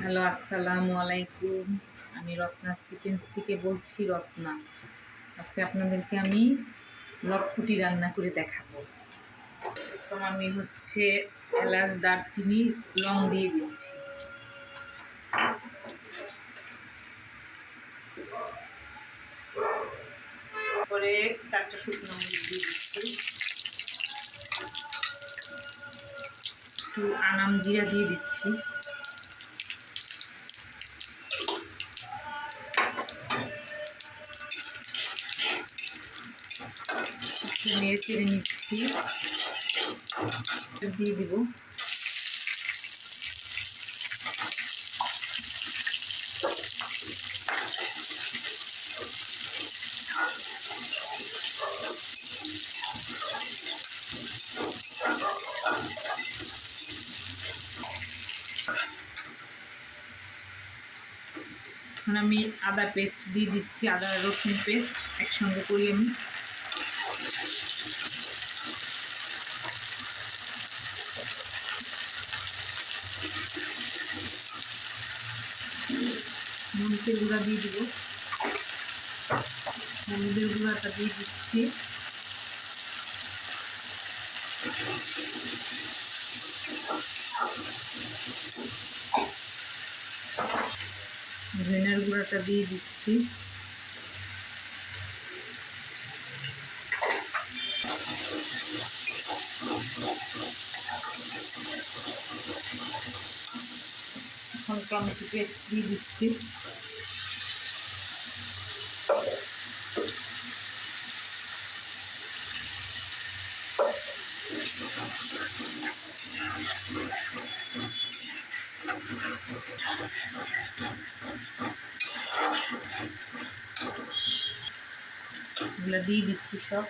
Hello, আসসালামু আলাইকুম। আমি রত্নাস কিচেন্স থেকে বলছি, রত্না, আজকে আপনাদেরকে আমি লটপুটি রান্না করে দেখাবো। প্রথম আমি হচ্ছে এলাচ, দারচিনি, লং দিয়ে দিচ্ছি। তারপরে চারটা শুকনো মরিচ দিয়ে দিচ্ছি। একটু আনাম জিরা দিয়ে দিচ্ছি। একটু নেড়ে চেড়ে নিচ্ছি। দিয়ে দিব। এখন আমি আদা পেস্ট দিয়ে দিচ্ছি, আদা রসুন পেস্ট একসঙ্গে করি আমি মরিচের গুঁড়া দিয়ে দিব। হলুদের গুঁড়াটা দিয়ে দিচ্ছি। ধনের গুঁড়াটা দিয়ে দিচ্ছি। এখন টমেটো পেস্ট দিয়ে দিচ্ছি। এগুলো দিয়ে দিচ্ছি সব।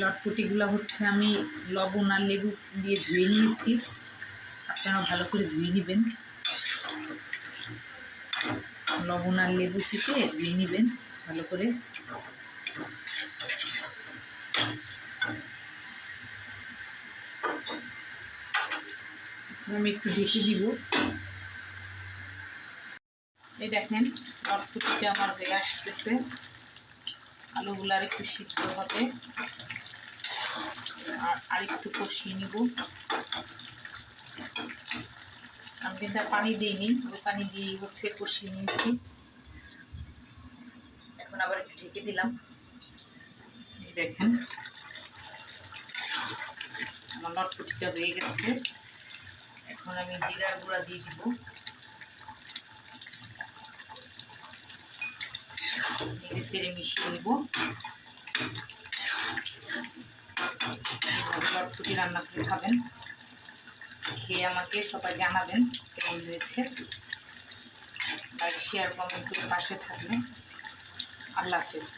লটপটিগুলো হচ্ছে আমি লবণ আর লেবু দিয়ে ধুয়ে নিয়েছি। আপনারা ভালো করে ধুয়ে নেবেন। লবণ আর লেবু চিপে ধুয়ে নেবেন ভালো করে। আমি একটু ঢেকে দিব। এই দেখেন, লটপটিটা আমার হয়ে আসতেছে। আলুগুলো আর একটু সিদ্ধ হবে। আর আরেকটু কষিয়ে নিব। আমি কিন্তু পানি দিইনি ওই পানি দিয়ে হচ্ছে কষিয়ে নিয়েছি। এখন আবার একটু ঢেকে দিলাম। দেখেন, আমার লটপটিটা হয়ে গেছে। এখন আমি জিরার গুঁড়া দিয়ে দিব। নেড়ে চেড়ে মিশিয়ে নেব। লটপুটি রান্না করে খাবেন খেয়ে আমাকে সবাই জানাবেন কেমন হয়েছে লাইক শেয়ার কমেন্ট করে পাশে থাকবেন আল্লাহ হাফেজ